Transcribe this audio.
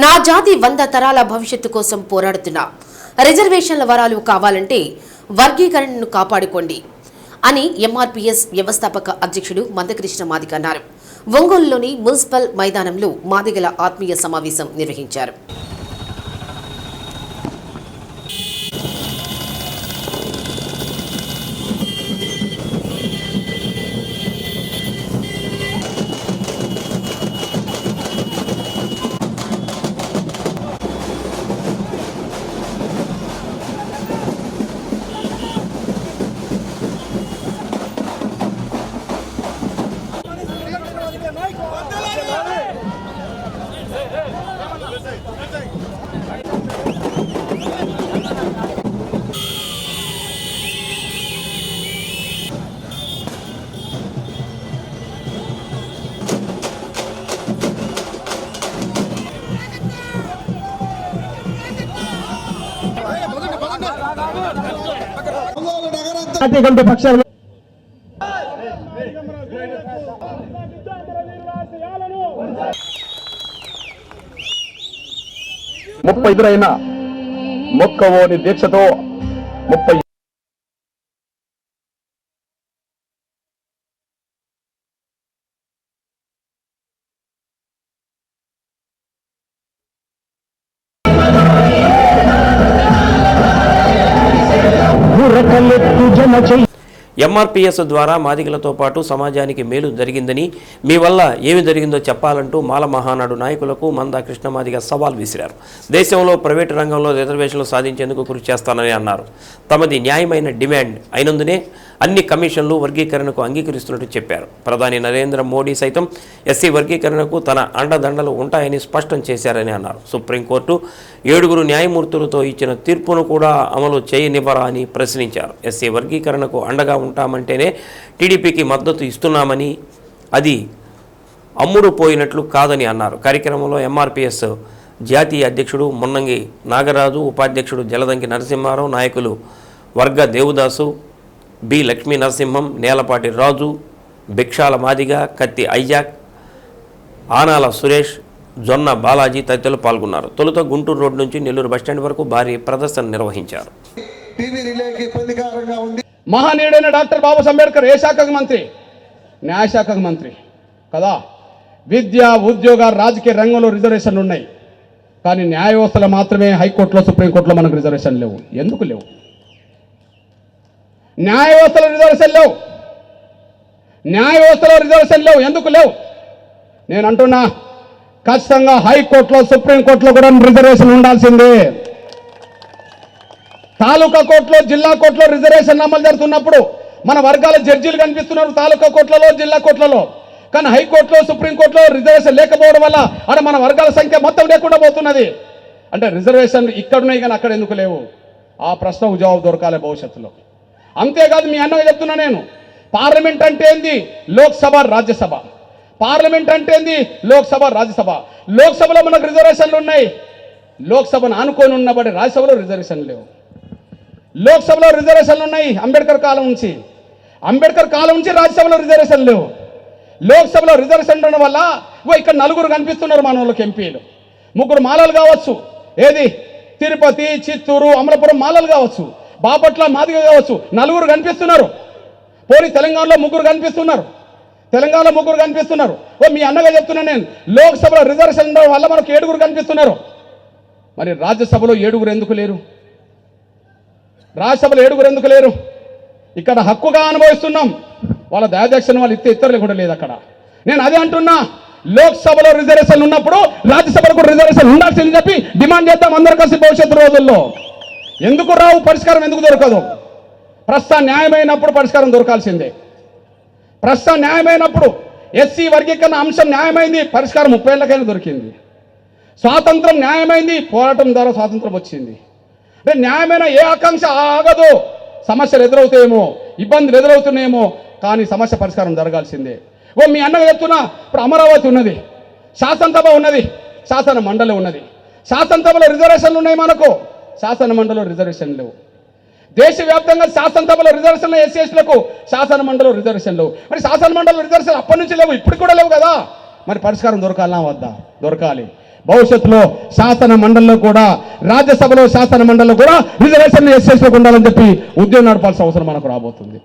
నా జాతి వంద తరాల భవిష్యత్తు కోసం పోరాడుతున్నా. రిజర్వేషన్ల వరాలు కావాలంటే వర్గీకరణను కాపాడుకోండి అని ఎంఆర్పీఎస్ వ్యవస్థాపక అధ్యక్షుడు మందకృష్ణ మాదిగ అన్నారు. ఒంగోలులోని మున్సిపల్ మైదానంలో మాదిగల ఆత్మీయ సమావేశం నిర్వహించారు. పార్టీ కమిటీ పక్షాన ముప్పై ఎదురైన మొక్కవోని దీక్షతో ముప్పై कल तुझे न चाहिए। ఎంఆర్పిఎస్ ద్వారా మాదిగలతో పాటు సమాజానికి మేలు జరిగిందని మీ వల్ల ఏమి జరిగిందో చెప్పాలంటూ మాల మహానాడు నాయకులకు మందా కృష్ణమాదిగ సవాల్ విసిరారు. దేశంలో ప్రైవేటు రంగంలో రిజర్వేషన్లు సాధించేందుకు కృషి చేస్తానని అన్నారు. తమది న్యాయమైన డిమాండ్ అయినందునే అన్ని కమిషన్లు వర్గీకరణకు అంగీకరిస్తున్నట్టు చెప్పారు. ప్రధాని నరేంద్ర మోడీ సైతం ఎస్సీ వర్గీకరణకు తన అండదండలు ఉంటాయని స్పష్టం చేశారని అన్నారు. సుప్రీంకోర్టు ఏడుగురు న్యాయమూర్తులతో ఇచ్చిన తీర్పును కూడా అమలు చేయనివ్వరా అని ప్రశ్నించారు. ఎస్సీ వర్గీకరణకు అండగా ఉంటామంటేనే టీడీపీకి మద్దతు ఇస్తున్నామని అది అమ్ముడు పోయినట్లు కాదని అన్నారు. కార్యక్రమంలో ఎంఆర్పిఎస్ జాతీయ అధ్యక్షుడు మున్నంగి నాగరాజు ఉపాధ్యక్షుడు జలదంకి నరసింహారావు నాయకులు వర్గ దేవుదాసు బి లక్ష్మీ నరసింహం నేలపాటి రాజు భిక్షాల మాదిగ కత్తి ఐజాక్ ఆనాల సురేష్ జొన్న బాలాజీ తదితరులు పాల్గొన్నారు. తొలుత గుంటూరు రోడ్ నుంచి నెల్లూరు బస్టాండ్ వరకు భారీ ప్రదర్శన నిర్వహించారు. మహనీయుడైన డాక్టర్ బాబా అంబేద్కర్ ఏ శాఖకు మంత్రి? న్యాయశాఖకు మంత్రి. కదా? విద్య ఉద్యోగ రాజకీయ రంగంలో రిజర్వేషన్లు ఉన్నాయి. కానీ న్యాయ వ్యవస్థలో మాత్రమే హైకోర్టులో సుప్రీంకోర్టులో మనకు రిజర్వేషన్ లేవు. ఎందుకు లేవు? న్యాయ వ్యవస్థలో రిజర్వేషన్ లేవు. న్యాయ వ్యవస్థలో రిజర్వేషన్ లేవు. ఎందుకు లేవు? నేను అంటున్నా ఖచ్చితంగా హైకోర్టులో సుప్రీంకోర్టులో కూడా రిజర్వేషన్ ఉండాల్సిందే. తాలూకా కోర్టులో జిల్లా కోర్టులో రిజర్వేషన్ అమలు జరుగుతున్నప్పుడు మన వర్గాల జడ్జీలు కనిపిస్తున్నారు తాలూకా కోర్టులలో జిల్లా కోర్టులలో. కానీ హైకోర్టులో సుప్రీంకోర్టులో రిజర్వేషన్ లేకపోవడం వల్ల అక్కడ మన వర్గాల సంఖ్య మొత్తం లేకుండా పోతున్నది. అంటే రిజర్వేషన్ ఇక్కడున్నాయి కానీ అక్కడ ఎందుకు లేవు? ఆ ప్రశ్నకు జవాబు దొరకాలి భవిష్యత్తులో. అంతేకాదు మీ అన్న చెప్తున్నా నేను పార్లమెంట్ అంటే ఏంది? లోక్సభ రాజ్యసభ. పార్లమెంట్ అంటే ఏంది? లోక్సభ రాజ్యసభ. లోక్సభలో మనకు రిజర్వేషన్లు ఉన్నాయి. లోక్సభను ఆనుకొని ఉన్నబడి రాజ్యసభలో రిజర్వేషన్లు లేవు. లోక్సభలో రిజర్వేషన్లు ఉన్నాయి అంబేద్కర్ కాలం నుంచి. అంబేద్కర్ కాలం నుంచి రాజ్యసభలో రిజర్వేషన్ లేవు. లోక్సభలో రిజర్వేషన్ ఉండడం వల్ల ఇగో ఇక్కడ నలుగురు కనిపిస్తున్నారు మన వాళ్ళకి ఎంపీలు. ముగ్గురు మాలలు కావచ్చు. ఏది? తిరుపతి చిత్తూరు అమలాపురం మాలలు కావచ్చు. బాపట్ల మాదిగ కావచ్చు. నలుగురు కనిపిస్తున్నారు. పోనీ తెలంగాణలో ముగ్గురు కనిపిస్తున్నారు. తెలంగాణలో ముగ్గురు కనిపిస్తున్నారు. ఓ మీ అన్నగా చెప్తున్నా నేను. లోక్సభలో రిజర్వేషన్ ఉండడం వల్ల మనకు ఏడుగురు కనిపిస్తున్నారు. మరి రాజ్యసభలో ఏడుగురు ఎందుకు లేరు? రాజ్యసభలో ఏడుగురు ఎందుకు లేరు? ఇక్కడ హక్కుగా అనుభవిస్తున్నాం. వాళ్ళ దయాదక్షిణ వాళ్ళు ఇస్తే ఇతరులు కూడా లేదు అక్కడ. నేను అదే అంటున్నా లోక్సభలో రిజర్వేషన్ ఉన్నప్పుడు రాజ్యసభలో కూడా రిజర్వేషన్ ఉండాల్సిందని చెప్పి డిమాండ్ చేద్దాం అందరు కలిసి భవిష్యత్తు రోజుల్లో. ఎందుకు రావు? పరిష్కారం ఎందుకు దొరకదు? ప్రస్తుతం న్యాయమైనప్పుడు పరిష్కారం దొరకాల్సిందే. ప్రస్తుతం న్యాయమైనప్పుడు ఎస్సీ వర్గీకరణ అంశం న్యాయమైంది పరిష్కారం ముప్పై ఏళ్ళకైనా దొరికింది. స్వాతంత్రం న్యాయమైంది పోరాటం ద్వారా స్వాతంత్రం వచ్చింది. అంటే న్యాయమైన ఏ ఆకాంక్ష ఆగదు. సమస్యలు ఎదురవుతాయేమో ఇబ్బందులు ఎదురవుతున్నాయేమో కానీ సమస్య పరిష్కారం జరగాల్సిందే. ఓ మీ అన్నగా చెప్తున్నా ఇప్పుడు అమరావతి ఉన్నది శాసనసభ ఉన్నది శాసన మండలి ఉన్నది. శాసనసభలో రిజర్వేషన్లు ఉన్నాయి మనకు శాసన మండలిలో రిజర్వేషన్ లేవు. దేశవ్యాప్తంగా శాసనసభలో రిజర్వేషన్లు ఎస్సీఎస్లకు శాసన మండలిలో రిజర్వేషన్లు మరి శాసన మండలిలో రిజర్వేషన్ అప్పటి నుంచి లేవు ఇప్పుడు కూడా లేవు కదా. మరి పరిష్కారం దొరకాలనా వద్దా? దొరకాలి. భవిష్యత్తులో శాసన మండలిలో కూడా రాజ్యసభలో శాసన మండలిలో కూడా రిజర్వేషన్ ఎస్ఎస్లోకి ఉండాలని చెప్పి ఉద్యోగం నడపాల్సిన అవసరం మనకు రాబోతుంది.